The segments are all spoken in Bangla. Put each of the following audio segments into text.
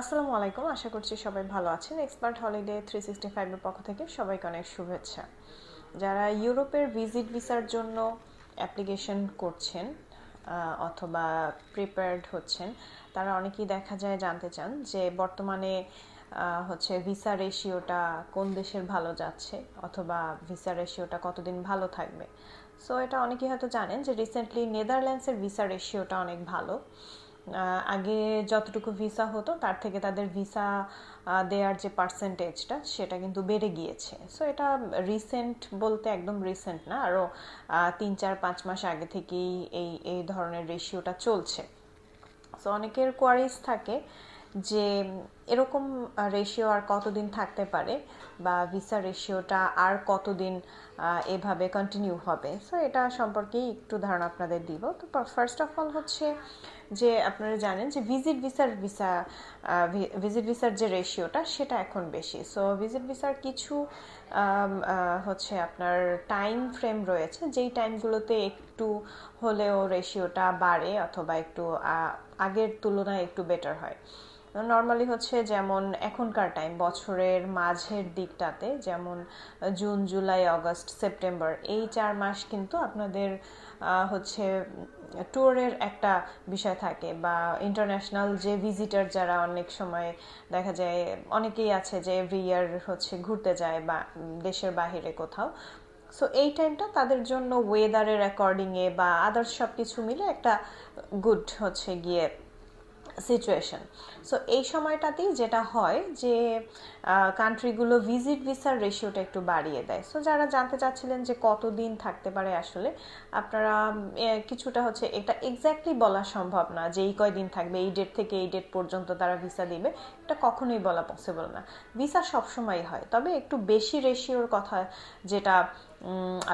আসসালামু আলাইকুম। আশা করছি সবাই ভালো আছেন। এক্সপার্ট হলিডে থ্রি সিক্সটি ফাইভের পক্ষ থেকে সবাইকে অনেক শুভেচ্ছা। যারা ইউরোপের ভিজিট ভিসার জন্য অ্যাপ্লিকেশন করছেন অথবা প্রিপেয়ার্ড হচ্ছেন, তারা অনেকেই দেখা যায়, জানতে চান যে বর্তমানে হচ্ছে ভিসা রেশিওটা কোন দেশের ভালো যাচ্ছে, অথবা ভিসা রেশিওটা কতদিন ভালো থাকবে। সো এটা অনেকেই হয়তো জানেন যে রিসেন্টলি নেদারল্যান্ডসের ভিসা রেশিওটা অনেক ভালো। আগে যতটুকু ভিসা হতো, তার থেকে তাদের ভিসা দেওয়ার যে পার্সেন্টেজটা সেটা কিন্তু বেড়ে গিয়েছে। সো এটা রিসেন্ট বলতে একদম রিসেন্ট না আরও তিন, চার, পাঁচ মাস আগে থেকেই এই এই ধরনের রেশিওটা চলছে। সো অনেকের কোয়ারিজ থাকে যে এরকম রেশিও আর কতদিন থাকতে পারে? বা ভিসা রেশিওটা আর কতদিন এভাবে কন্টিনিউ হবে? সো এটা সম্পর্কে একটু ধারণা আপনাদের দিব। তো ফার্স্ট অফ অল হচ্ছে যে, আপনারা জানেন যে ভিজিট ভিসার ভিসা ভিজিট ভিসার যে রেশিওটা সেটা এখন বেশি। সো ভিজিট ভিসার কিছু হচ্ছে আপনার টাইম ফ্রেম রয়েছে, যেই টাইমগুলোতে একটু হলেও রেশিওটা বাড়ে অথবা একটু আগের তুলনায় একটু বেটার হয়। নর্মালি হচ্ছে যেমন এখনকার টাইম বছরের মাঝের দিকটাতে, যেমন জুন জুলাই অগস্ট সেপ্টেম্বর এই চার মাস কিন্তু আপনাদের হচ্ছে ট্যুরের একটা বিষয় থাকে বা ইন্টারন্যাশনাল যে ভিজিটার যারা অনেক সময় দেখা যায়, অনেকেই আছে যে এভরি ইয়ার হচ্ছে ঘুরতে যায় বা দেশের বাহিরে কোথাও। সো এই টাইমটা তাদের জন্য ওয়েদারের অ্যাকর্ডিংয়ে বা আদার্স সব কিছু মিলে একটা গুড হচ্ছে গিয়ে সিচুয়েশন সো এই সময়টাতেই যেটা হয় যে কান্ট্রিগুলো ভিজিট ভিসার রেশিওটা একটু বাড়িয়ে দেয়। সো যারা জানতে চাচ্ছিলেন যে কতদিন থাকতে পারে আসলে, আপনারা কিছুটা হচ্ছে এটা এক্স্যাক্টলি বলা সম্ভব না যে এই কয়দিন থাকবে, এই ডেট থেকে এই ডেট পর্যন্ত তারা ভিসা দিবে। এটা কখনোই বলা পসিবল না। ভিসা সবসময় হয়, তবে একটু বেশি রেশিওর কথা যেটা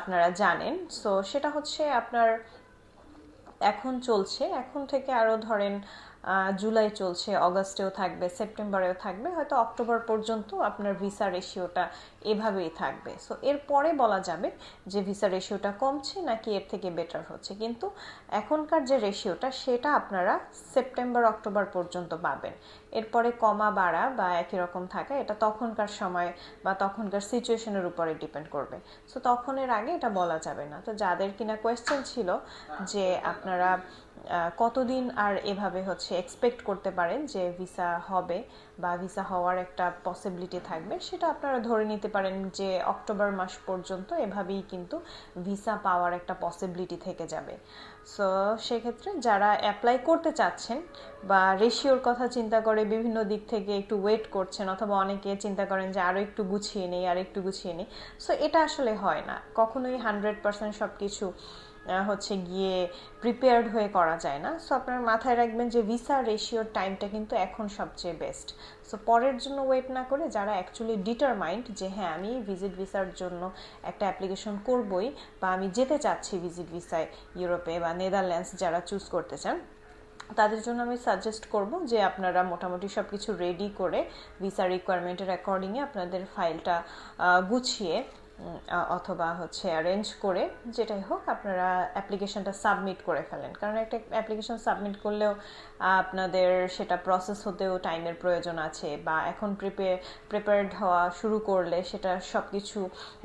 আপনারা জানেন। সো সেটা হচ্ছে আপনার, এখন চলছে। এখন থেকে আরও ধরেন জুলাই চলছে, অগস্টেও থাকবে, সেপ্টেম্বরেও থাকবে, হয়তো অক্টোবর পর্যন্ত আপনার ভিসা রেশিওটা এভাবেই থাকবে। সো এরপরে বলা যাবে যে ভিসা রেশিওটা কমছে নাকি এর থেকে বেটার হচ্ছে। কিন্তু এখনকার যে রেশিওটা, সেটা আপনারা সেপ্টেম্বর, অক্টোবর পর্যন্ত পাবেন। এরপরে কমা, বাড়া বা একই রকম থাকা, এটা তখনকার সময় বা তখনকার সিচুয়েশনের উপরে ডিপেন্ড করবে। সো তখন এর আগে এটা বলা যাবে না। তো যাদের কিনা কোয়েশ্চেন ছিল যে আপনারা কতদিন আর এভাবে হচ্ছে এক্সপেক্ট করতে পারেন যে ভিসা হবে বা ভিসা হওয়ার একটা পসিবিলিটি থাকবে? সেটা আপনারা ধরে নিতে পারেন যে অক্টোবর মাস পর্যন্ত এভাবেই কিন্তু ভিসা পাওয়ার একটা পসিবিলিটি থেকে যাবে। সো সেক্ষেত্রে যারা অ্যাপ্লাই করতে চাচ্ছেন বা রেশিওর কথা চিন্তা করে বিভিন্ন দিক থেকে একটু ওয়েট করছেন অথবা অনেকে চিন্তা করেন যে আরও একটু গুছিয়ে নেই, আর একটু গুছিয়ে নেই সো এটা আসলে হয় না। কখনোই হান্ড্রেড পার্সেন্ট সব কিছু হচ্ছে গিয়ে প্রিপেয়ার্ড হয়ে করা যায় না। সো আপনার মাথায় রাখবেন যে ভিসা রেশিওর টাইমটা কিন্তু এখন সবচেয়ে বেস্ট সো পরের জন্য ওয়েট না করে যারা অ্যাকচুয়ালি ডিটারমাইন্ড যে হ্যাঁ আমি ভিজিট ভিসার জন্য একটা অ্যাপ্লিকেশন করবই বা আমি যেতে চাচ্ছি ভিজিট ভিসায় ইউরোপে বা নেদারল্যান্ডস যারা চুজ করতে চান, তাদের জন্য আমি সাজেস্ট করব যে আপনারা মোটামুটি সব কিছু রেডি করে ভিসা রিকোয়ারমেন্টের অ্যাকর্ডিংয়ে আপনাদের ফাইলটা গুছিয়ে অথবা হচ্ছে অ্যারেঞ্জ করে, যেটাই হোক আপনারা অ্যাপ্লিকেশনটা সাবমিট করে ফেলেন। কারণ একটা অ্যাপ্লিকেশন সাবমিট করলেও আপনাদের সেটা প্রসেস হতেও টাইমের প্রয়োজন আছে বা এখন প্রিপেয়ার প্রিপেয়ার্ড হওয়া শুরু করলে সেটা সব কিছু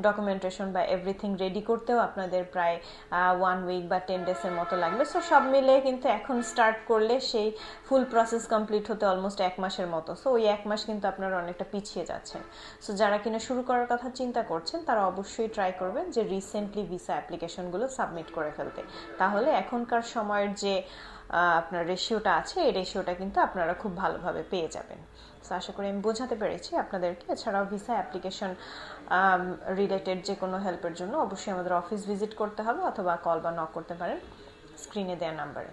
ডকুমেন্টেশন বা এভরিথিং রেডি করতেও আপনাদের প্রায় ওয়ান উইক বা টেন ডেসের মতো লাগবে। সো সব মিলে কিন্তু এখন স্টার্ট করলে সেই ফুল প্রসেস কমপ্লিট হতে অলমোস্ট এক মাসের মতো। সো ওই এক মাস কিন্তু আপনারা অনেকটা পিছিয়ে যাচ্ছেন। সো যারা কিনা শুরু করার কথা চিন্তা করছেন, তারা অবশ্যই ট্রাই করবেন যে রিসেন্টলি ভিসা অ্যাপ্লিকেশনগুলো সাবমিট করে ফেলতে। তাহলে এখনকার সময়ের যে আপনার রেশিওটা আছে, এই রেশিওটা কিন্তু আপনারা খুব ভালোভাবে পেয়ে যাবেন। সো আশা করি আমি বোঝাতে পেরেছি আপনাদেরকে। এছাড়াও ভিসা অ্যাপ্লিকেশন রিলেটেড যে কোনো হেল্পের জন্য অবশ্যই আমাদের অফিস ভিজিট করতে হবে অথবা কল বা নক করতে পারেন স্ক্রিনে দেওয়া নাম্বারে